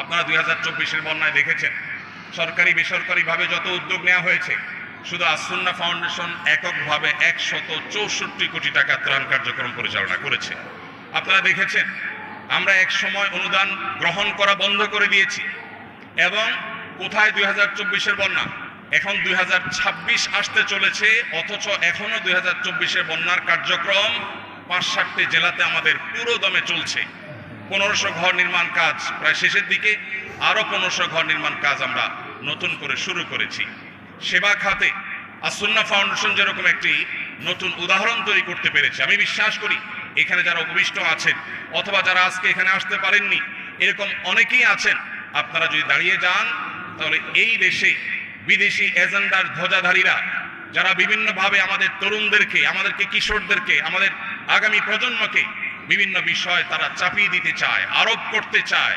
আপনারা দুই হাজার চব্বিশের বন্যায় দেখেছেন। সরকারি, বেসরকারিভাবে যত উদ্যোগ নেওয়া হয়েছে, শুধু আসুন্না ফাউন্ডেশন এককভাবে একশত চৌষট্টি কোটি টাকা ত্রাণ কার্যক্রম পরিচালনা করেছে। আপনারা দেখেছেন, আমরা এক সময় অনুদান গ্রহণ করা বন্ধ করে দিয়েছি এবং কোথায় দুই হাজার চব্বিশের বন্যা? এখন দুই হাজার ছাব্বিশ আসতে চলেছে, অথচ এখনও দুই হাজার চব্বিশের বন্যার কার্যক্রম পাঁচ ষাটটি জেলাতে আমাদের পুরো দমে চলছে। পনেরোশো ঘর নির্মাণ কাজ প্রায় শেষের দিকে আরও পনেরোশো ঘর নির্মাণ কাজ আমরা নতুন করে শুরু করেছি। সেবা খাতে আসুন্না ফাউন্ডেশন যেরকম একটি নতুন উদাহরণ তৈরি করতে পেরেছে, আমি বিশ্বাস করি এখানে যারা উপবিষ্ট আছেন অথবা যারা আজকে এখানে আসতে পারেননি, এরকম অনেকেই আছেন, আপনারা যদি দাঁড়িয়ে যান, তাহলে এই দেশে বিদেশি এজেন্ডার ধ্বজাধারীরা, যারা বিভিন্নভাবে আমাদের তরুণদেরকে, আমাদেরকে কিশোরদেরকে, আমাদের আগামী প্রজন্মকে বিভিন্ন বিষয় তারা চাপিয়ে দিতে চায় আরোপ করতে চায়।